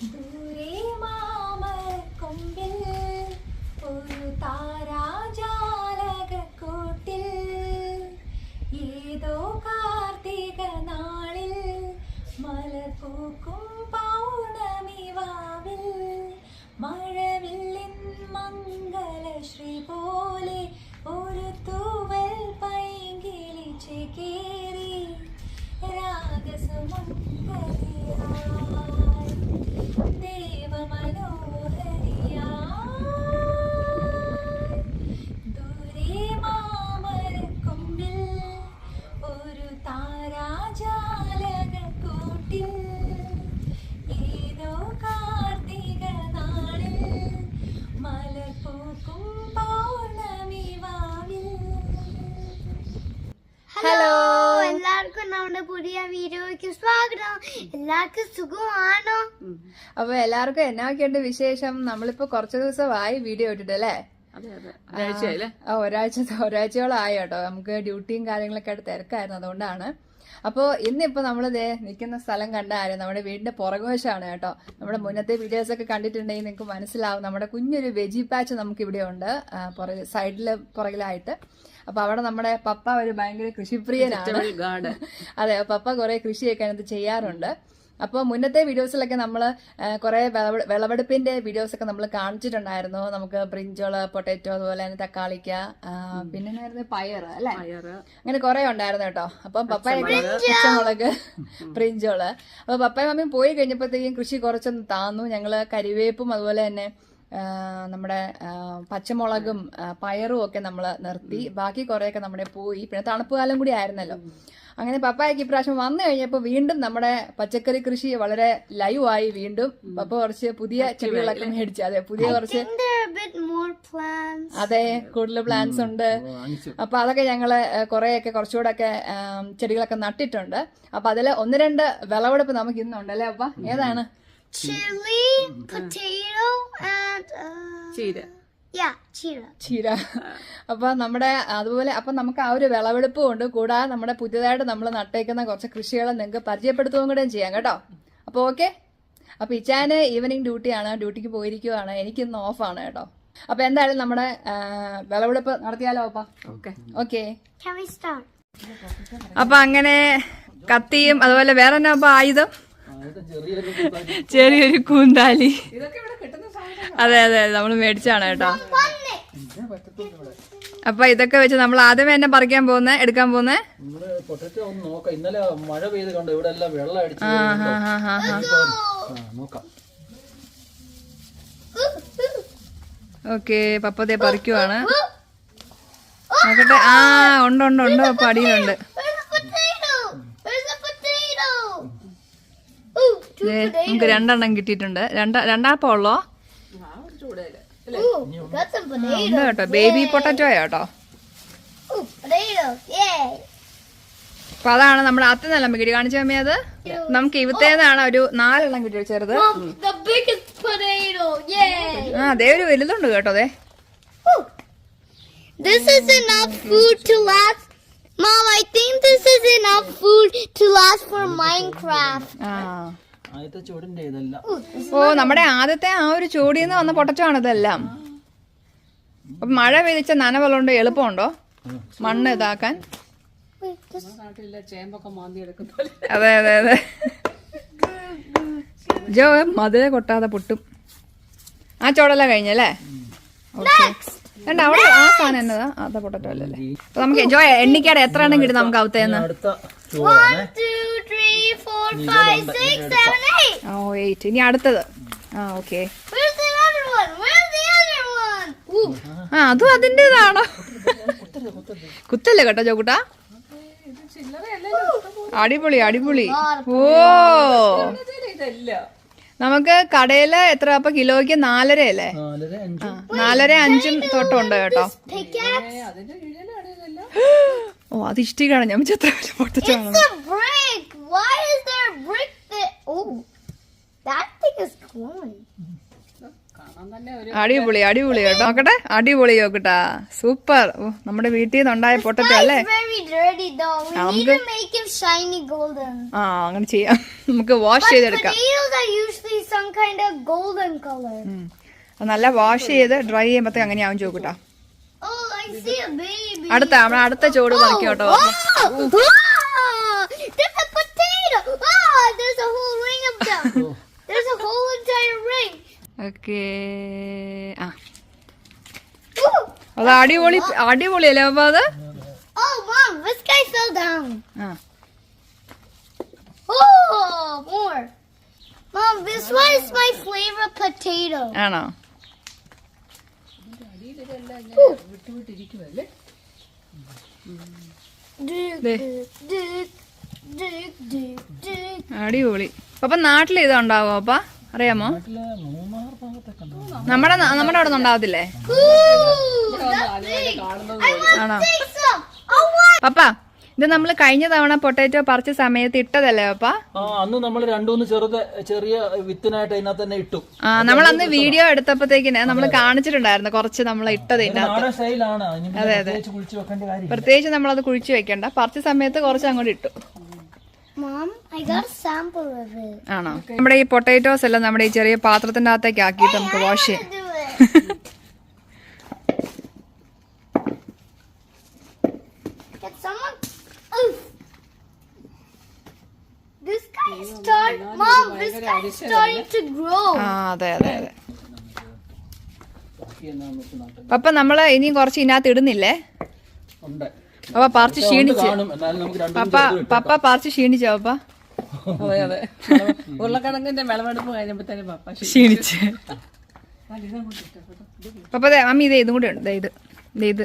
Дури. എല്ലാവർക്കും സുഖമാണോ? അപ്പൊ എല്ലാവർക്കും എന്നാക്കെയുണ്ട് വിശേഷം? നമ്മളിപ്പോ കുറച്ചു ദിവസമായി വീഡിയോ ഇട്ടിട്ട് അല്ലേ അതെ അതെ. ഒരാഴ്ചയായില്ലേ? ആ ഒരാഴ്ച ഒരാഴ്ചയോളം ആയി കേട്ടോ. നമുക്ക് ഡ്യൂട്ടിയും കാര്യങ്ങളൊക്കെ ആയിട്ട് തിരക്കായിരുന്നു അതുകൊണ്ടാണ്. അപ്പോൾ ഇന്നിപ്പോൾ നമ്മൾ ദേ നിൽക്കുന്ന സ്ഥലം കണ്ടാലും നമ്മുടെ വീടിന്റെ പുറകുവശമാണ് കേട്ടോ. നമ്മുടെ മുന്നത്തെ വീഡിയോസ് ഒക്കെ കണ്ടിട്ടുണ്ടെങ്കിൽ നിങ്ങൾക്ക് മനസ്സിലാവും. നമ്മുടെ കുഞ്ഞൊരു വെജി പാച്ച് നമുക്ക് ഇവിടെ ഉണ്ട് സൈഡിൽ സൈഡിൽ പുറകിലായിട്ട്. അപ്പൊ അവിടെ നമ്മുടെ പപ്പ ഒരു ഭയങ്കര കൃഷിപ്രിയനാണ്. അതെ പപ്പ കുറെ കൃഷിയൊക്കെ അതിനകത്ത് ചെയ്യാറുണ്ട്. അപ്പോൾ മുന്നത്തെ വീഡിയോസിലൊക്കെ നമ്മൾ കുറേ വിളവെ- വിളവെടുപ്പിന്റെ വീഡിയോസ് ഒക്കെ നമ്മൾ കാണിച്ചിട്ടുണ്ടായിരുന്നു. നമുക്ക് ബ്രിഞ്ചോൾ പൊട്ടാറ്റോ അതുപോലെ തന്നെ തക്കാളിക്ക പിന്നെ പയർ അല്ലെ? അങ്ങനെ കുറേ ഉണ്ടായിരുന്നു കേട്ടോ. അപ്പം പപ്പായൊക്കെ പച്ചമുളക്. ബ്രിഞ്ചോൾ അപ്പോൾ പപ്പായും മമ്മിയും പോയി കഴിഞ്ഞപ്പോഴത്തേക്കും കൃഷി കുറച്ചൊന്ന് താന്നു. ഞങ്ങൾ കരിവേപ്പും അതുപോലെ തന്നെ നമ്മുടെ പച്ചമുളകും പയറും ഒക്കെ നമ്മൾ നിർത്തി. ബാക്കി കുറേയൊക്കെ നമ്മുടെ പോയി പിന്നെ തണുപ്പ് കാലം കൂടി ആയിരുന്നല്ലോ. അങ്ങനെ പപ്പായക്ക് ഇപ്രാവശ്യം വന്നു കഴിഞ്ഞപ്പോൾ വീണ്ടും നമ്മുടെ പച്ചക്കറി കൃഷി വളരെ ലൈവ് ആയി വീണ്ടും. പപ്പ കുറച്ച് പുതിയ ചെടികളൊക്കെ മേടിച്ചു അതെ പുതിയ കുറച്ച്. അതെ കൂടുതൽ പ്ലാന്റ്സ് ഉണ്ട്. അപ്പൊ അതൊക്കെ ഞങ്ങൾ കുറെയൊക്കെ കുറച്ചുകൂടെ ഒക്കെ ചെടികളൊക്കെ നട്ടിട്ടുണ്ട്. അപ്പൊ അതിൽ ഒന്ന് രണ്ട് വിളവെടുപ്പ് നമുക്ക് ഇന്നുണ്ട് അല്ലേ അപ്പ? ഏതാണ്? Chili, potato, and uh, ചീര. Yeah, chira. ചീര. അപ്പൊ നമ്മുടെ അതുപോലെ അപ്പൊ നമുക്ക് ആ ഒരു വിളവെടുപ്പും ഉണ്ട്. കൂടാതെ നമ്മുടെ പുതിയതായിട്ട് നമ്മൾ നട്ടേക്കുന്ന കുറച്ച് കൃഷികളെ നിങ്ങൾക്ക് പരിചയപ്പെടുത്തുകയും കൂടെ ചെയ്യാം കേട്ടോ. അപ്പൊ ഓക്കെ? അപ്പൊ ഇച്ചാന് ഈവനിങ് ഡ്യൂട്ടിയാണ്. ഡ്യൂട്ടിക്ക് പോയിരിക്കുവാണ്. എനിക്കിന്ന് ഓഫാണ് കേട്ടോ. അപ്പൊ എന്തായാലും നമ്മുടെ വിളവെടുപ്പ് നടത്തിയാലോ അപ്പ? Okay. Okay. Can we start? അപ്പൊ അങ്ങനെ കത്തിയും അതുപോലെ വേറെ എന്നാ അപ്പൊ ആയുധം? ചെറിയൊരു കൂന്താലി. അതെ അതെ നമ്മൾ മേടിച്ചാണ് കേട്ടോ. അപ്പൊ ഇതൊക്കെ വെച്ച് നമ്മൾ ആദ്യമേ എന്നെ പറിക്കാൻ പോകുന്നത് എടുക്കാൻ പോകുന്നത് നമ്മൾ പൊട്ടറ്റോ ഒന്ന് നോക്കാം. ഇന്നലെ മഴ പെയ്ത് കണ്ടോ ഇവിടെ എല്ലാം വെള്ളം അടിച്ച് ആ, നോക്കാം. ഓക്കെ പപ്പതേ പറിക്കുവാണ്. നോക്കട്ടെ. ആ ഉണ്ട് ഉണ്ട് ഉണ്ട് പപ്പ അടിയിലുണ്ട് Where's the potato? Where's the potato? Ooh, two ദേ, നമുക്ക് രണ്ടെണ്ണം കിട്ടിയിട്ടുണ്ട്. രണ്ടാപ്പോ ഉള്ളോ കേട്ടോ. ബേബി പൊട്ടറ്റോ കേട്ടോ? അപ്പൊ അതാണ് നമ്മൾ അത്തം നല്ല കിടി കാണിച്ചു തമ്മി അത്? നമുക്ക് oh. ഇവത്തേന്നാണ് ഒരു നാലെണ്ണം കിട്ടി വെച്ചത് ആ അതേ ഒരു വലുതുണ്ട് കേട്ടോ അതെ This is enough food to last. Mom, I think this is enough food to last for Minecraft. Ah. ഓ നമ്മുടെ ആദ്യത്തെ ആ ഒരു ചൂടിൽ നിന്ന് വന്ന പൊട്ടച്ചാണ് ഇതെല്ലാം. അപ്പൊ മഴ പെയ്തിച്ച നനവെള്ളമുണ്ട് എളുപ്പമുണ്ടോ? മണ്ണ് ഇതാക്കാൻ. അതെ അതെ അതെ. ജോ മധുര കൊട്ടാതെ പൊട്ടും. ആ ചോടല്ല കഴിഞ്ഞല്ലേ? ഓക്കെ കണ്ട അവിടെ ആ സാധനം എന്നതാ? അതാ പൊട്ടറ്റോ അല്ലല്ലേ അപ്പൊ നമുക്ക് ജോ എണ്ണിക്കാടെ എത്ര എണ്ണം കിട്ടും നമുക്ക് അവത്തേന്ന് അടുത്ത ചുവടാണ് one, two, three, four, five, six, seven, eight. ഓ എയ്റ്റ് ഇനി അടുത്തത്. ആ okay Where's the other one? Where's the other one? ആ അതും അതിന്റെതാണോ കുത്തല്ലേ കേട്ടോ ചോക്കുട്ടാ അടിപൊളി അടിപൊളി. ഓ. ഇതല്ല. നമുക്ക് കടയിൽ എത്ര? അപ്പൊ കിലോയ്ക്ക് നാലര അല്ലേ? നാലര അഞ്ച്. തൊട്ടുണ്ട് കേട്ടോ? ഓ അത് ഇഷ്ടിക്കാണ് ഞാൻ വിചാരിച്ചു എത്ര അടിപൊളി അടിപൊളി കേട്ടോ. നോക്കട്ടെ അടിപൊളി നോക്കട്ടാ സൂപ്പർ. നമ്മുടെ വീട്ടിൽ നിന്ന് ഉണ്ടായ പൊട്ടറ്റോ അല്ലേ? ആ അങ്ങനെ ചെയ്യാം. നമുക്ക് വാഷ് ചെയ്തെടുക്കാം. നല്ല വാഷ് ചെയ്ത് ഡ്രൈ ചെയ്യുമ്പോ അങ്ങനെയാവും ചോക്കട്ടാ. അടുത്ത നമ്മളെ അടുത്ത ചോട് നോക്കി കേട്ടോ. There's a whole ring up there. There's a whole entire ring. ഓക്കെ. ആ. അത് അടിപൊളി അടിപൊളിയല്ലേ അപ്പൊ അത്? അടിപൊളി. അപ്പൊ നാട്ടിൽ ഇതുണ്ടാവോ അപ്പ? അറിയാമോ? നമ്മടെ. നമ്മുടെ അവിടെ ഉണ്ടാവത്തില്ലേ? ആണോ. പപ്പ ഇത് നമ്മൾ കഴിഞ്ഞ തവണ പൊട്ടാറ്റോ പറിച്ച സമയത്ത് ഇട്ടതല്ലേ പപ്പ? അന്ന് നമ്മൾ രണ്ടുമൂന്ന് ചെറുത് ചെറിയ വിത്തിനായിട്ട് അതിനകത്ത് തന്നെ ഇട്ടു. ആ നമ്മൾ അന്ന് വീഡിയോ എടുത്തപ്പോഴത്തേക്കിന് നമ്മൾ കാണിച്ചിട്ടുണ്ടായിരുന്നു കുറച്ച് നമ്മൾ ഇട്ടത് അതെ അതെ. പ്രത്യേകിച്ച് അത് കുഴിച്ചു വെക്കണ്ട. പറിച്ച സമയത്ത് കുറച്ച് അങ്ങോട്ട് ഇട്ടു. ആണോ? നമ്മുടെ ഈ പൊട്ടാറ്റോസ് എല്ലാം നമ്മുടെ ഈ ചെറിയ പാത്രത്തിന്റെ അകത്തേക്ക് ആക്കിയിട്ട് നമുക്ക് വാഷ് ചെയ്യാം. അതെ അതെ അതെ. പപ്പ നമ്മൾ ഇനിയും കുറച്ച് ഇതിനകത്ത് ഇടുന്നില്ലേ? ഉണ്ട്. പപ്പ പാർച്ച് ക്ഷീണിച്ച്. പപ്പ പപ്പ പാർച്ച് ക്ഷീണിച്ചോ പപ്പ? അതെ അതെ. ഉരുളക്കിഴങ്ങിന്റെ വിളവെടുപ്പ് കഴിഞ്ഞപ്പോഴത്തേനും പപ്പ. ക്ഷീണിച്ച്. പപ്പ ദേ, മമ്മി ഇതേ ഇതും കൂടെ ഉണ്ട്. ദേ ഇത്. ദേ ഇത്.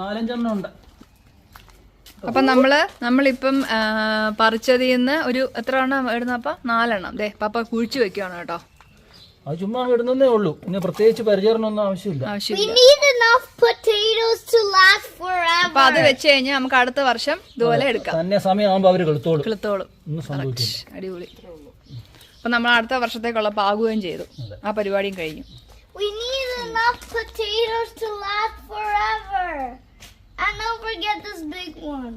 നാലഞ്ചെണ്ണം ഉണ്ട്. അപ്പൊ നമ്മൾ നമ്മളിപ്പം പറിച്ചതിന്ന് പറിച്ചതിൽ നിന്ന് ഒരു എത്ര എണ്ണം ഇടുന്നപ്പ നാലെണ്ണം. ദേ പപ്പ കുഴിച്ചു വെക്കുവാണ് കേട്ടോ. അത് ചുമ്മാ ഇടുന്നേ ഉള്ളൂ. പിന്നെ പ്രത്യേകിച്ച് പരിചരണമൊന്നും ആവശ്യമില്ല. അപ്പൊ അത് വെച്ച് കഴിഞ്ഞാൽ നമുക്ക് അടുത്ത വർഷം ഇതുപോലെ എടുക്കാം. തന്നെ സമയമാകുമ്പോ അവർ കെളുത്തോളും. കിളുത്തോളും. അടിപൊളി. അപ്പൊ നമ്മൾ അടുത്ത വർഷത്തേക്കുള്ള പാകുകയും ചെയ്തു. ആ പരിപാടിയും കഴിഞ്ഞു. We need enough potatoes to last forever. And don't forget this big one.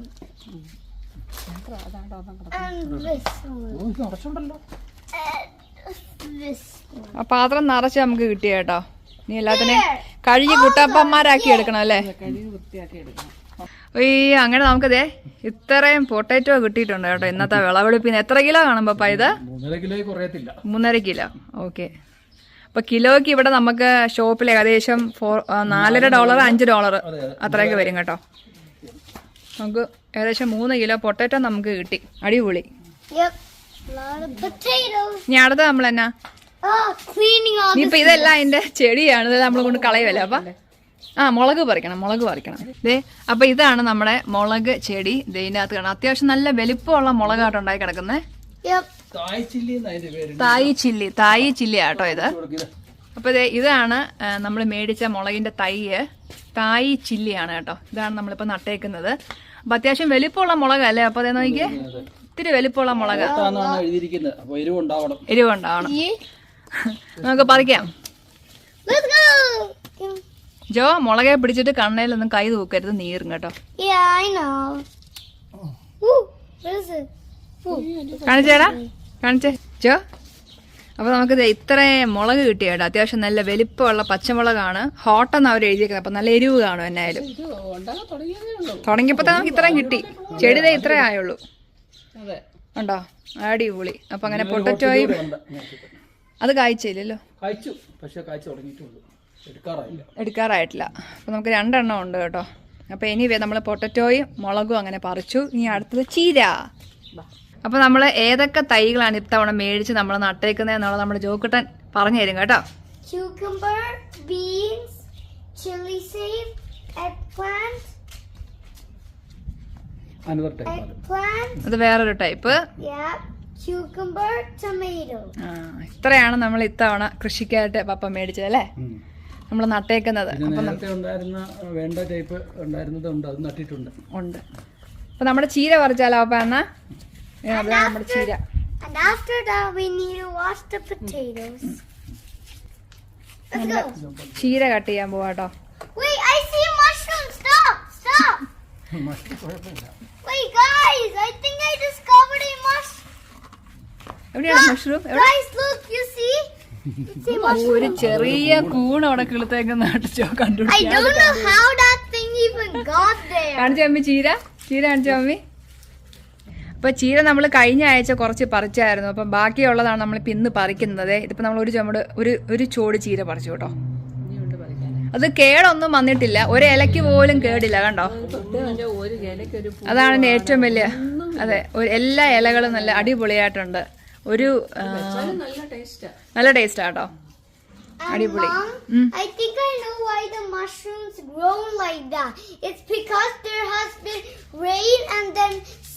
And this one. ആ പാത്രം നിറച്ച് നമുക്ക് കിട്ടിയ കേട്ടോ. നീ എല്ലാത്തിനെയും കഴുകി കുട്ടപ്പന്മാരാക്കി എടുക്കണം അല്ലേ? കഴുകി വൃത്തിയാക്കി എടുക്കണം. ഈ അങ്ങനെ നമുക്കതേ ഇത്രയും പൊട്ടാറ്റോ കിട്ടിയിട്ടുണ്ട് കേട്ടോ ഇന്നത്തെ വിളവെടുപ്പിന്. എത്ര കിലോ കാണും പപ്പ ഇത്? മൂന്നര കിലോ ഓക്കെ. അപ്പൊ കിലോയ്ക്ക് ഇവിടെ നമുക്ക് ഷോപ്പിൽ ഏകദേശം ഫോർ നാലര ഡോളർ അഞ്ച് ഡോളർ അത്രയൊക്കെ വരും കേട്ടോ. നമുക്ക് ഏകദേശം മൂന്ന് കിലോ പൊട്ടാറ്റോ നമുക്ക് കിട്ടി. അടിപൊളി. ഇനി അടുത്ത നമ്മൾ എന്നാ? Oh. ഇനിയിപ്പൊ ഇതെല്ലാം അതിന്റെ ചെടിയാണ്. ഇത് നമ്മൾ കൊണ്ട് കളയുമല്ലോ അപ്പൊ ആ മുളക് പറിക്കണം മുളക് പറിക്കണം. ദേ അപ്പൊ ഇതാണ് നമ്മുടെ മുളക് ചെടി. ഇതിനകത്ത് കാണാം. അത്യാവശ്യം നല്ല വലിപ്പമുള്ള മുളകായിട്ട് ഉണ്ടായി കിടക്കുന്നത്. തായ് ചില്ലി തായി ചില്ലി ആട്ടോ ഇത്. അപ്പൊ ഇതേ ഇതാണ് നമ്മൾ മേടിച്ച മുളകിന്റെ തൈയ്. തായി ചില്ലിയാണ് കേട്ടോ. ഇതാണ് നമ്മളിപ്പോ നട്ടേക്കുന്നത്. അപ്പൊ അത്യാവശ്യം വലിപ്പമുള്ള മുളകല്ലേ? അപ്പൊ അതേ. നോക്കിയേ ഇത്തിരി വലിപ്പമുള്ള മുളക്. എഴുതിയിരിക്കുന്നത്. അപ്പൊ എരിവുണ്ടാവണം എരിവുണ്ടാവണം. നമുക്ക് പറിക്കാം. Let's go. ജോ മുളകെ പിടിച്ചിട്ട് കണ്ണയിലൊന്നും കൈ തൂക്കരുത് നീറും കേട്ടോ. Yeah, I know. Ooh, what is കാണിച്ചേടാ കാണിച്ചേ ജോ അപ്പൊ നമുക്കിത് ദേ ഇത്രയും മുളക് കിട്ടിയേടാ കേട്ടോ. അത്യാവശ്യം നല്ല വലിപ്പമുള്ള പച്ചമുളകാണ്. ഹോട്ടെന്ന് അവർ എഴുതിയേക്കുന്നത്. അപ്പൊ നല്ല എരിവ് കാണും എന്നായാലും. തുടങ്ങിയപ്പോ തന്നെ നമുക്ക് ഇത്രയും കിട്ടി. ചെടി ദേ ഇത്രേ ആയുള്ളൂ. ഉണ്ടോ? അടിപൊളി. അപ്പൊ അങ്ങനെ പൊട്ടറ്റോയും അത് കായ്ച്ചില്ലല്ലോ കായ്ച്ചു പക്ഷേ കായ്ച്ചു തുടങ്ങിയിട്ടുള്ളൂ എടുക്കാറായില്ല. എടുക്കാറായിട്ടില്ല. അപ്പൊ നമുക്ക് രണ്ടെണ്ണം ഉണ്ട് കേട്ടോ. അപ്പൊ ഇനി നമ്മൾ പൊട്ടറ്റോയും മുളകും അങ്ങനെ പറിച്ചു. ഇനി അടുത്തത് ചീര. അപ്പൊ നമ്മൾ ഏതൊക്കെ തൈകളാണ് ഇത്തവണ മേടിച്ച് നമ്മൾ നട്ടേക്കുന്നത് എന്നുള്ളത് നമ്മുടെ ജോക്കുട്ടൻ പറഞ്ഞു തരും കേട്ടോ. Cucumber, beans, chili save, eggplant, അനവർ ടൈപ്പ് അത് വേറൊരു ടൈപ്പ് ഇത്രയാണ് നമ്മൾ ഇത്തവണ കൃഷിക്കായിട്ട് പപ്പ മേടിച്ചത് അല്ലേ? നമ്മൾ നട്ടേക്കുന്നത്. ഉണ്ടായിരുന്ന വേണ്ട ടൈപ്പ് ഉണ്ടായിരുന്നത് ഉണ്ട്. അത് നട്ടിട്ടുണ്ട്. ഉണ്ട്. അപ്പൊ നമ്മുടെ ചീര പറിച്ചാലോ അപ്പ എന്നാ? അതാണ് നമ്മുടെ ചീര. And after that, we need to wash the potatoes. Let's go. ചീര കട്ട് ചെയ്യാൻ പോവാട്ടോ. Wait, I see a mushroom. Stop, Wait, guys, I think I discovered a mushroom. എവിടെയാണ് mushroom Guys, look, you see? It's a mushroom. ഒരു ചെറിയ കൂൺ അവിടെ കിളുത്തേക്ക് നാട്ടിച്ചോ I കണ്ടുപിടിക്കാം don't know how that thing even got there. കാണിച്ച mummy ചീര ചീര കാണിച്ച അമ്മി അപ്പൊ ചീര നമ്മൾ കഴിഞ്ഞ ആഴ്ച കുറച്ച് പറിച്ചായിരുന്നു അപ്പം ബാക്കിയുള്ളതാണ് നമ്മൾ ഇന്ന് പറിക്കുന്നത് ഇതിപ്പോ നമ്മൾ ഒരു ചുമട് ഒരു ഒരു ചോട് ചീര പറിച്ചു കേട്ടോ അത് കേടൊന്നും വന്നിട്ടില്ല. ഒരു ഇലയ്ക്ക് പോലും കേടില്ല കണ്ടോ? അതാണ് എന്റെ ഏറ്റവും വലിയ അതെ എല്ലാ ഇലകളും നല്ല അടിപൊളിയായിട്ടുണ്ട്. ഒരു നല്ല ടേസ്റ്റാ ആട്ടോ അടിപൊളി. I think I know why the mushrooms grow like that. It's because there has been rain and then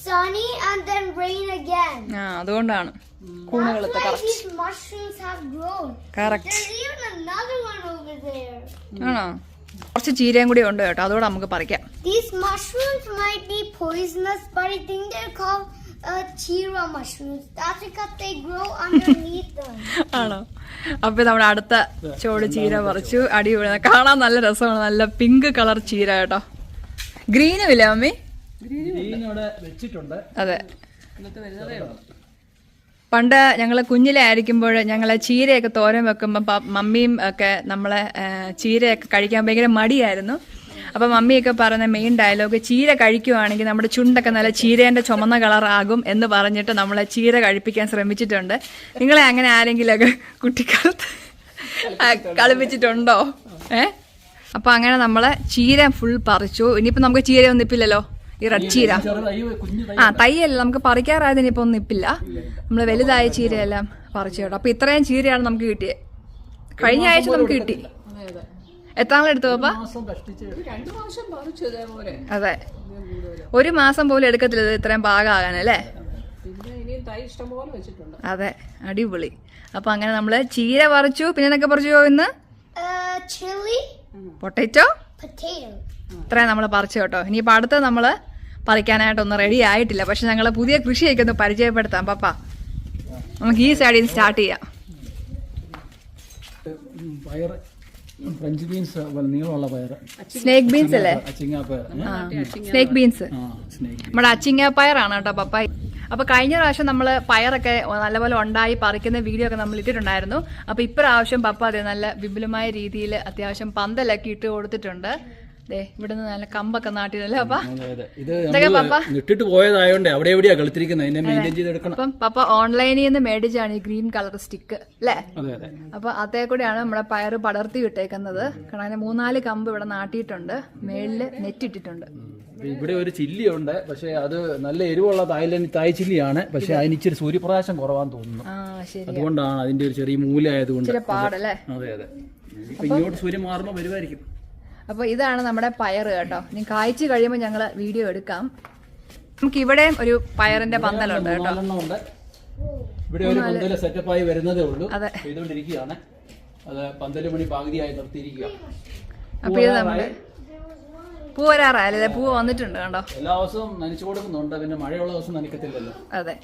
sunny and then rain again. ആ അതുകൊണ്ടാണ് That's കൂണുകളത്തെ why correct these mushrooms have grown. Correct. There's even another one over there. ആണോ കുറച്ച് ചീരയും കൂടി ഉണ്ട് കേട്ടോ അതോടെ നമുക്ക് പറിക്കാം These mushrooms might be poisonous, but I think they're called uh, chira mushrooms. That's because they grow underneath them. ആണോ അപ്പൊ നമ്മുടെ അടുത്ത ചോട് ചീര പറിച്ചു അടിപൊളി കാണാൻ നല്ല രസമാണ് നല്ല പിങ്ക് കളർ ചീര കേട്ടോ ഗ്രീനും ഇല്ല മമ്മി വെച്ചിട്ടുണ്ട്. അതെ. പണ്ട് ഞങ്ങൾ കുഞ്ഞിലായിരിക്കുമ്പോൾ ഞങ്ങൾ ചീരയൊക്കെ തോരൻ വെക്കുമ്പോൾ മമ്മിയും ഒക്കെ നമ്മളെ ചീരയൊക്കെ കഴിക്കാൻ ഭയങ്കര മടിയായിരുന്നു. അപ്പം മമ്മിയൊക്കെ പറയുന്ന മെയിൻ ഡയലോഗ് ചീര കഴിക്കുവാണെങ്കിൽ നമ്മുടെ ചുണ്ടൊക്കെ നല്ല ചീരേന്റെ ചുമന്ന കളറാകും എന്ന് പറഞ്ഞിട്ട് നമ്മളെ ചീര കഴിപ്പിക്കാൻ ശ്രമിച്ചിട്ടുണ്ട്. നിങ്ങളെ അങ്ങനെ ആരെങ്കിലുമൊക്കെ കുട്ടിക്കാലത്ത് കളിപ്പിച്ചിട്ടുണ്ടോ? ഏ? അപ്പം അങ്ങനെ നമ്മളെ ചീര ഫുൾ പറിച്ചു. ഇനിയിപ്പോൾ നമുക്ക് ചീര ഇപ്പില്ലല്ലോ ഈ റെഡ് ചീര. ആ തയ്യല്ല നമുക്ക് പറിക്കാറായത് ഇപ്പൊ ഒന്നും ഇപ്പില്ല. നമ്മൾ വലുതായ ചീരയെല്ലാം പറിച്ചു കേട്ടോ അപ്പൊ ഇത്രയും ചീരയാണ് നമുക്ക് കിട്ടിയത് കഴിഞ്ഞ ആഴ്ച നമുക്ക് കിട്ടി. എടുത്തു എത്ര നാളെടുത്തു പപ്പ? അതെ. ഒരു മാസം പോലും എടുക്കത്തില്ല ഇത് ഇത്രയും പാകാകാൻ അല്ലേ? പിന്നെ ഇനിയും തൈ ഇഷ്ടംപോലെ വെച്ചിട്ടുണ്ട്. അതെ അടിപൊളി. അപ്പൊ അങ്ങനെ നമ്മൾ ചീര പറിച്ചു. പിന്നെ എന്നൊക്കെ പറിച്ചു ഇന്ന്? Uh, potato potato. ഇത്രയും നമ്മൾ പറിച്ചു കേട്ടോ. ഇനിയിപ്പോൾ അടുത്ത നമ്മൾ പറിക്കാനായിട്ടൊന്നും റെഡി ആയിട്ടില്ല. പക്ഷെ ഞങ്ങൾ പുതിയ കൃഷിയൊക്കെ ഒന്ന് പരിചയപ്പെടുത്താം. പപ്പ നമുക്ക് ഈ സൈഡിൽ സ്റ്റാർട്ട് ചെയ്യാം. ഫ്രഞ്ച് ബീൻസ് നീളമുള്ള പയർ. സ്നേക്ക് ബീൻസ് അല്ലേ? അച്ചിങ്ങാപ്പയർ സ്നേക്ക് ബീൻസ് നമ്മുടെ അച്ചിങ്ങ പയറാണ് കേട്ടോ പപ്പായ. അപ്പൊ കഴിഞ്ഞ പ്രാവശ്യം നമ്മൾ പയറൊക്കെ നല്ലപോലെ ഉണ്ടായി പറിക്കുന്ന വീഡിയോ ഒക്കെ നമ്മൾ ഇട്ടിട്ടുണ്ടായിരുന്നു. അപ്പൊ ഇപ്രാവശ്യം പപ്പ അതെ നല്ല വിപുലമായ രീതിയിൽ അത്യാവശ്യം പന്തലൊക്കെ ഇട്ട് കൊടുത്തിട്ടുണ്ട്. ഇവിടുന്ന് നല്ല കമ്പൊക്കെ നാട്ടിലല്ലേ അപ്പൊ? ഇട്ടിട്ട് നമ്മൾ പോയതായോണ്ട് അവിടെ എവിടെയാ ചെയ്തെടുക്കണം. അപ്പം പപ്പ ഓൺലൈനിൽ നിന്ന് മേടിച്ചാണ് ഈ ഗ്രീൻ കളർ സ്റ്റിക്ക് അല്ലേ? അപ്പൊ അതേ കൂടെയാണ് നമ്മുടെ പയറ് പടർത്തി വിട്ടേക്കുന്നത്. കാരണം അതിന് മൂന്നാൽ കമ്പ് ഇവിടെ നാട്ടിയിട്ടുണ്ട്. മേളിൽ നെറ്റിട്ടിട്ടുണ്ട്. ഇവിടെ ഒരു ചില്ലിയുണ്ട്. പക്ഷെ അത് നല്ല എരിവുള്ള തായ്ലൻഡ് തായ് ചില്ലിയാണ്. പക്ഷെ അതിന് ഇച്ചിരി സൂര്യപ്രകാശം കുറവാന്ന് തോന്നുന്നു. അതുകൊണ്ടാണ് അതിന്റെ ഒരു ചെറിയ മൂല ആയതുകൊണ്ട് അതെ അതെ. ഇങ്ങോട്ട് സൂര്യൻ മാറുമ്പോൾ വരുമായിരിക്കും അപ്പൊ ഇതാണ് നമ്മുടെ പയറ് കേട്ടോ. ഇനി കായ്ച്ചു കഴിയുമ്പോൾ ഞങ്ങൾ വീഡിയോ എടുക്കാം. നമുക്ക് ഇവിടെ ഒരു പയറിന്റെ പന്തലുണ്ട് കേട്ടോ. ഇവിടെ ഒരു പന്തൽ സെറ്റപ്പായി വരുന്നതേ ഉള്ളൂ. ചെയ്തുകൊണ്ടിരിക്കുകയാണ്. അത് പന്തൽ മണി പകുതിയായി നിർത്തിയിരിക്കുക അപ്പൊ ഇത് നമ്മുടെ പൂ വരാറായാലേ പൂ വന്നിട്ടുണ്ട് കണ്ടോ? എല്ലാ ദിവസവും നനച്ചു കൊടുക്കുന്നുണ്ട്. പിന്നെ മഴയുള്ള ദിവസം നനയ്ക്കത്തില്ലല്ലോ. അതെ.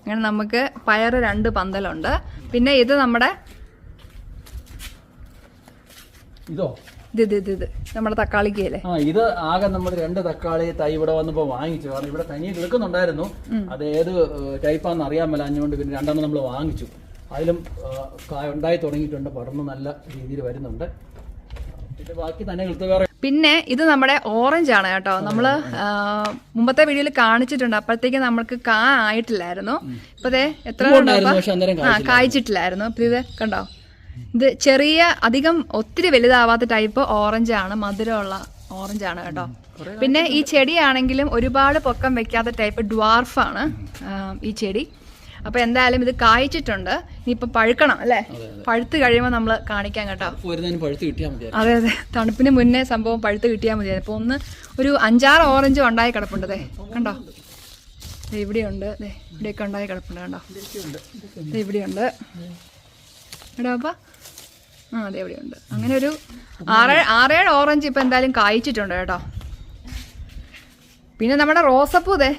അങ്ങനെ നമുക്ക് പയറ് രണ്ട് പന്തലുണ്ട്. പിന്നെ ഇത് നമ്മുടെ ഇതോ? ഇത് ഇത് ഇത് ഇത് നമ്മുടെ തക്കാളിക്കല്ലേ ആ ഇത് ആകെ നമ്മൾ രണ്ട് തക്കാളി തൈ ഇവിടെ വന്നപ്പോ വാങ്ങിച്ചു. കാരണം ഇവിടെ തനിയെ കിടക്കുന്നുണ്ടായിരുന്നു അത് ഏത് ടൈപ്പാന്ന് അറിയാൻ മേലാഞ്ഞുകൊണ്ട് പിന്നെ രണ്ടെണ്ണം നമ്മൾ വാങ്ങിച്ചു. അതിലും ഉണ്ടായി തുടങ്ങിയിട്ടുണ്ട്. പടർന്ന് നല്ല രീതിയിൽ വരുന്നുണ്ട്. പിന്നെ ബാക്കി തന്നെ കിളുത്ത വേറെ പിന്നെ ഇത് നമ്മുടെ ഓറഞ്ച് ആണ് കേട്ടോ. നമ്മൾ മുമ്പത്തെ വീഡിയോയിൽ കാണിച്ചിട്ടുണ്ട്. അപ്പോഴത്തേക്ക് നമ്മൾക്ക് കാ ആയിട്ടില്ലായിരുന്നു. ഇപ്പൊ ദേ എത്ര കായ്ച്ചിട്ടില്ലായിരുന്നു. അപ്പൊ ഇത് കണ്ടോ? ഇത് ചെറിയ അധികം ഒത്തിരി വലുതാവാത്ത ടൈപ്പ് ഓറഞ്ച് ആണ്. മധുരമുള്ള ഓറഞ്ച് ആണ് കേട്ടോ. പിന്നെ ഈ ചെടിയാണെങ്കിലും ഒരുപാട് പൊക്കം വെക്കാത്ത ടൈപ്പ് ഡ്വാർഫാണ് ഈ ചെടി. അപ്പൊ എന്തായാലും ഇത് കായ്ച്ചിട്ടുണ്ട്. ഇനിയിപ്പൊ പഴുക്കണം അല്ലേ? പഴുത്ത് കഴിയുമ്പോൾ നമ്മൾ കാണിക്കാം കേട്ടോ. അതെ അതെ തണുപ്പിന് മുന്നേ സംഭവം പഴുത്ത് കിട്ടിയാൽ മതി അപ്പൊ ഒന്ന് ഒരു അഞ്ചാറ് ഓറഞ്ച് ഉണ്ടായി കിടപ്പുണ്ട് അതെ കണ്ടോ? ഇവിടെയുണ്ട്. ഇവിടെയൊക്കെ ഉണ്ടായി കിടപ്പുണ്ട് കണ്ടോ? ഇവിടെയുണ്ട്. എടാ അപ്പ. ആ അതെ ഇവിടെയുണ്ട് അങ്ങനെ ഒരു ആറേഴ് ആറേഴ് ഓറഞ്ച് ഇപ്പം എന്തായാലും കായ്ച്ചിട്ടുണ്ട് കേട്ടോ. പിന്നെ നമ്മുടെ റോസപ്പൂ ദേ.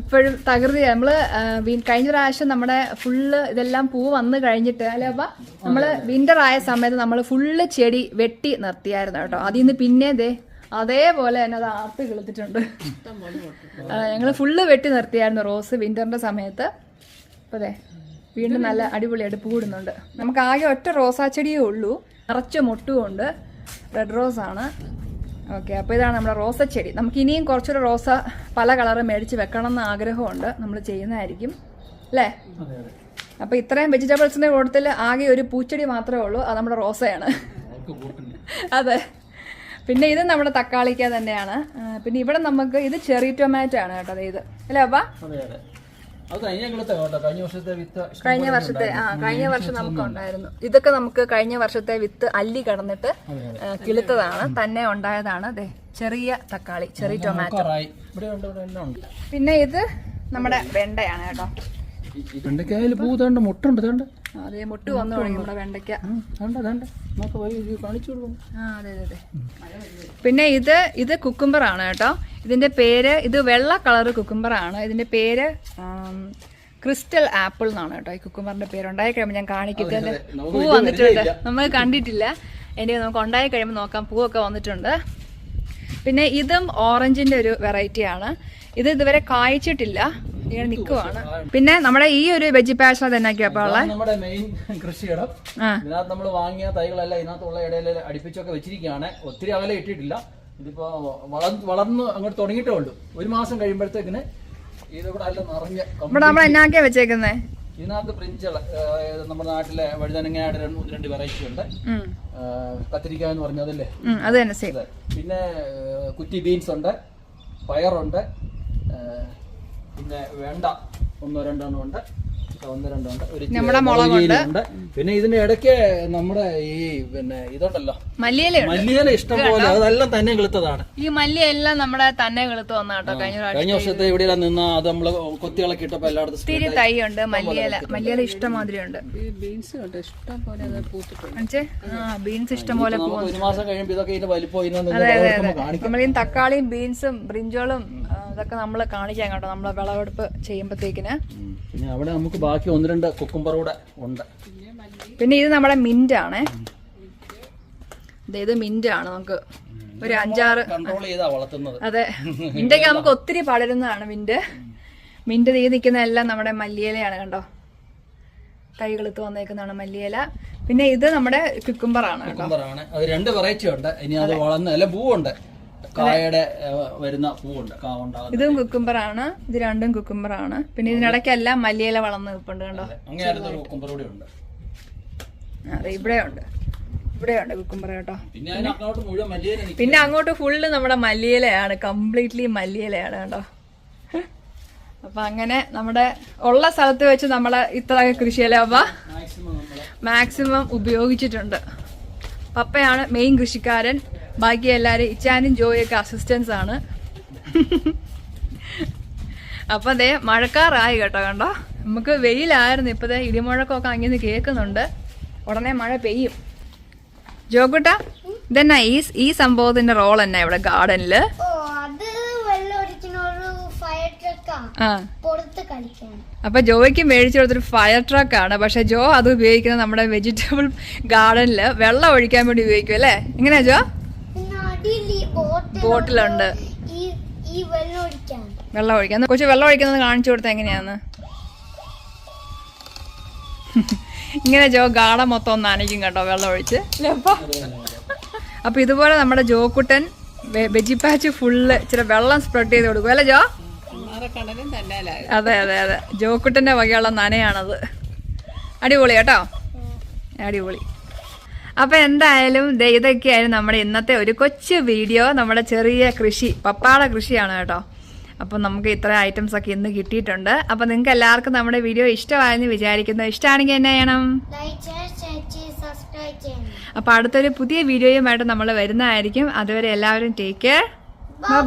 ഇപ്പോഴും തകൃതി നമ്മൾ കഴിഞ്ഞ പ്രാവശ്യം നമ്മുടെ ഫുള്ള് ഇതെല്ലാം പൂ വന്ന് കഴിഞ്ഞിട്ട് അല്ലേ അപ്പ? നമ്മൾ വിന്റർ ആയ സമയത്ത് നമ്മൾ ഫുള്ള് ചെടി വെട്ടി നിർത്തിയായിരുന്നു കേട്ടോ. അതിൽ നിന്ന് പിന്നെ ദേ അതേപോലെ തന്നെ അത് ആർത്തി കിളുത്തിട്ടുണ്ട്. ഞങ്ങൾ ഫുള്ള് വെട്ടി നിർത്തിയായിരുന്നു റോസ് വിന്ററിന്റെ സമയത്ത്. അപ്പൊ അതെ വീണ്ടും നല്ല അടിപൊളിയായിട്ട് പൂടുന്നുണ്ട് നമുക്ക് ആകെ ഒറ്റ റോസാ ചെടിയേ ഉള്ളൂ. നിറച്ച് മുട്ടുമുണ്ട് റെഡ് റോസ് ആണ്. ഓക്കെ അപ്പോൾ ഇതാണ് നമ്മുടെ റോസ ചെടി. നമുക്ക് ഇനിയും കുറച്ചൊരു റോസ പല കളറ് മേടിച്ച് വെക്കണം എന്ന് ആഗ്രഹമുണ്ട്. നമ്മൾ ചെയ്യുന്നതായിരിക്കും. അല്ലേ? അപ്പോൾ ഇത്രയും വെജിറ്റബിൾസിന്റെ കൂട്ടത്തിൽ ആകെ ഒരു പൂച്ചെടി മാത്രമേ ഉള്ളൂ. അത് നമ്മുടെ റോസയാണ്. അതെ. പിന്നെ ഇത് നമ്മുടെ തക്കാളിക്ക തന്നെയാണ്. പിന്നെ ഇവിടെ നമുക്ക് ഇത് ചെറി ടൊമാറ്റോ ആണ് കേട്ടോ ഇത്. അല്ലേ അപ്പാ? കഴിഞ്ഞ വർഷത്തെ ആ കഴിഞ്ഞ വർഷം നമുക്ക് ഉണ്ടായിരുന്നു. ഇതൊക്കെ നമുക്ക് കഴിഞ്ഞ വർഷത്തെ വിത്ത് അല്ലി കടന്നിട്ട്. കിളുത്തതാണ്. തന്നെ ഉണ്ടായതാണ്. അതെ ചെറിയ തക്കാളി ചെറിയ ടൊമാറ്റോ. പിന്നെ ഇത് നമ്മുടെ വെണ്ടയാണ് കേട്ടോ. വെണ്ടയ്ക്കായാലും പൂ തേണ്ട മുട്ടുണ്ട് തേണ്ട അതെ മുട്ട് വന്നു തുടങ്ങി നമ്മുടെ വെണ്ടയ്ക്ക. പിന്നെ ഇത് ഇത് കുക്കുംബർ ആണ് കേട്ടോ. ഇതിന്റെ പേര് ഇത് വെള്ള കളർ കുക്കുംബർ ആണ്. ഇതിന്റെ പേര് ക്രിസ്റ്റൽ ആപ്പിൾ എന്നാണ് കേട്ടോ ഈ കുക്കുംബറിന്റെ പേര്. ഉണ്ടായി കഴിയുമ്പോൾ ഞാൻ അതെ. പൂ വന്നിട്ടുണ്ട്. നമ്മൾ കണ്ടിട്ടില്ല. എന്റെ നമുക്ക് ഉണ്ടായി കഴിയുമ്പോൾ നോക്കാം. പൂവൊക്കെ വന്നിട്ടുണ്ട്. പിന്നെ ഇതും ഓറഞ്ചിന്റെ ഒരു വെറൈറ്റി ആണ്. ഇത് ഇതുവരെ കായ്ച്ചിട്ടില്ല. ഇങ്ങനെ നിൽക്കുവാണ് പിന്നെ നമ്മുടെ ഈ ഒരു വെജി പാഷൻ ഇതാണ് നമ്മുടെ മെയിൻ കൃഷിയിടം. ഇതിനകത്ത് നമ്മൾ വാങ്ങിയ തൈകളെല്ലാം ഇതിനകത്തുള്ള ഇടയിൽ അടുപ്പിച്ചൊക്കെ വെച്ചിരിക്കുകയാണ്. ഒത്തിരി അകലെ ഇട്ടിട്ടില്ല. ഇതിപ്പോ വളർന്ന് വളർന്ന് അങ്ങോട്ട് തുടങ്ങിയിട്ടേ ഉള്ളൂ. ഒരു മാസം കഴിയുമ്പോഴത്തേക്കിന് ഇതിവിടെ അല്ല നിറഞ്ഞ നമ്മൾ എന്നാക്കിയാ വെച്ചേക്കുന്നേ? ഇതിനകത്ത് ബ്രിഞ്ചിള നമ്മുടെ നാട്ടിലെ വഴുതനങ്ങയുടെ രണ്ട് രണ്ട് വെറൈറ്റി ഉണ്ട്. കത്തിരിക്ക എന്ന് പറഞ്ഞതല്ലേ? തന്നെ പിന്നെ കുറ്റി ബീൻസ് ഉണ്ട്. പയറുണ്ട്. പിന്നെ വേണ്ട. ഒന്നോ രണ്ടെണ്ണം ഉണ്ട്. ഒന്ന് ഉണ്ട്. നമ്മുടെ മുളകുണ്ട്. ഉണ്ട് പിന്നെ ഇതിന്റെ ഇടയ്ക്ക് നമ്മുടെ ഈ പിന്നെ ഇതുണ്ടല്ലോ. മല്ലിയില മല്ലിയില ഇഷ്ടം പോലെ. അതെല്ലാം തന്നെ കിളുത്തതാണ് ഈ മല്ലി എല്ലാം നമ്മുടെ തന്നെ കിളുത്ത് വന്നാട്ടോ കഴിഞ്ഞ കഴിഞ്ഞ വർഷത്തെ ഇവിടെ നിന്ന് അത് നമ്മൾ കൊത്തികളൊക്കെ ഇട്ടപ്പോ എല്ലായിടത്തും ഒത്തിരി തൈ ഉണ്ട്. മല്ലിയില. മല്ലിയില ഇഷ്ടമാതിരി ഉണ്ട് ഈ ബീൻസ് ഇഷ്ടം പോലെ ബീൻസ് ഇഷ്ടം പോലെ ഒരു മാസം കഴിയുമ്പോ ഇതൊക്കെ ഇതിന്റെ വലിപ്പം ഇതിനൊന്ന് അതെ അതെ അതെ. കാണിക്കാം. നമ്മൾ ഈ തക്കാളിയും ബീൻസും ബ്രിഞ്ചോളും ആ, ഇതൊക്കെ നമ്മൾ കാണിക്കാൻ കേട്ടോ നമ്മളെ വിളവെടുപ്പ് ചെയ്യുമ്പോഴത്തേക്കിന് പിന്നെ അവിടെ നമുക്ക് ബാക്കി ഒന്ന് രണ്ട് കുക്കുംബർ കൂടെ ഉണ്ട്. പിന്നെ ഇത് നമ്മുടെ മിന്റ് ആണേ ഇത് മിന്റ് ആണ് നമുക്ക് ഒരു അഞ്ചാറ് അതെ. മിന്റൊക്കെ നമുക്ക് ഒത്തിരി പടരുന്നതാണ് മിന്റ്. മിന്റ് തീ നിൽക്കുന്ന എല്ലാം നമ്മുടെ മല്ലിയിലയാണ് കണ്ടോ? തൈ കിളുത്ത് വന്നേക്കുന്നതാണ് മല്ലിയില. പിന്നെ ഇത് നമ്മുടെ കുക്കുംബറാണ് കുക്കുംബറാണ്. അത് രണ്ട് വെറൈറ്റി ഉണ്ട്. ഇനി അത് വളർന്ന് അല്ല പൂവുണ്ട്. കായയുടെ വരുന്ന പൂവുണ്ട്. ഇതും കുക്കുംബർ ആണ്. ഇത് രണ്ടും കുക്കുംബർ ആണ്. പിന്നെ ഇതിനിടയ്ക്കല്ല മല്ലിയില വളർന്ന് നിൽപ്പുണ്ട് കണ്ടോ? അതെ. ഇവിടെ ഉണ്ട്. ഇവിടെ ഉണ്ട് കുക്കുംബർ കേട്ടോ. പിന്നെ അങ്ങോട്ട് ഫുള്ള് നമ്മുടെ മല്ലിയിലയാണ്. കംപ്ലീറ്റ്ലി മല്ലിയിലയാണ് കേട്ടോ. അപ്പൊ അങ്ങനെ നമ്മുടെ ഉള്ള സ്ഥലത്ത് വെച്ച് നമ്മളെ ഇത്ര കൃഷിയിലാവ മാക്സിമം ഉപയോഗിച്ചിട്ടുണ്ട്. പപ്പയാണ് മെയിൻ കൃഷിക്കാരൻ. ബാക്കി എല്ലാവരും ഇച്ചാനും ജോയൊക്കെ അസിസ്റ്റൻസ് ആണ്. അപ്പൊ അതെ മഴക്കാറായി കേട്ടോ കണ്ടോ? നമുക്ക് വെയിലായിരുന്നു ദേ ഇടിമുഴക്കമൊക്കെ അങ്ങനെ കേൾക്കുന്നുണ്ട്. ഉടനെ മഴ പെയ്യും. ജോക്കുട്ട ഇതെന്നാ ഈ ഈ സംഭവത്തിന്റെ റോൾ എന്നാ ഇവിടെ ഗാർഡനിൽ അപ്പൊ ജോയ്ക്ക് മേടിച്ചു കൊടുത്തൊരു ഫയർ ട്രക്ക് ആണ്. പക്ഷെ ജോ അത് ഉപയോഗിക്കുന്നത് നമ്മുടെ വെജിറ്റബിൾ ഗാർഡനിൽ വെള്ളം ഒഴിക്കാൻ വേണ്ടി ഉപയോഗിക്കും അല്ലേ? എങ്ങനെയാ ജോ പിന്നെ അടിയിൽ ഈ ബോട്ടിൽ ബോട്ടിലുണ്ട്. വെള്ളം ഒഴിക്കാം കൊച്ചു വെള്ളം ഒഴിക്കുന്നത് കാണിച്ചു കൊടുത്ത എങ്ങനെയാന്ന്? ഇങ്ങനെ ജോ ഗാഢ മൊത്തം ഒന്ന് നനയ്ക്കും കേട്ടോ വെള്ളം ഒഴിച്ച്. അപ്പൊ ഇതുപോലെ നമ്മുടെ ജോക്കുട്ടൻ വെജി പാച്ച് ഫുള്ള് ഇച്ചിരി വെള്ളം സ്പ്രെഡ് ചെയ്ത് കൊടുക്കും. അല്ലേ ജോ? അതെ അതെ അതെ. ജോക്കുട്ടന്റെ വകയുള്ള നനയാണത്. അടിപൊളി കേട്ടോ? അടിപൊളി. അപ്പൊ എന്തായാലും ദേ ഇതൊക്കെയായിരുന്നു നമ്മുടെ ഇന്നത്തെ ഒരു കൊച്ചു വീഡിയോ. നമ്മുടെ ചെറിയ കൃഷി പപ്പാട കൃഷിയാണ് കേട്ടോ. അപ്പൊ നമുക്ക് ഇത്ര ഐറ്റംസ് ഒക്കെ ഇന്ന് കിട്ടിയിട്ടുണ്ട്. അപ്പൊ നിങ്ങൾക്ക് എല്ലാവർക്കും നമ്മുടെ വീഡിയോ ഇഷ്ടമായെന്ന് വിചാരിക്കുന്നു. ഇഷ്ടമാണെങ്കിൽ എന്നാ ചെയ്യണം? ലൈക്ക് ഷെയർ ചെയ്ത് സബ്സ്ക്രൈബ് ചെയ്യണം. അപ്പൊ അടുത്തൊരു പുതിയ വീഡിയോയുമായിട്ട് നമ്മൾ വരുന്നതായിരിക്കും. അതുവരെ എല്ലാവരും ടേക്ക് കെയർ ബൈ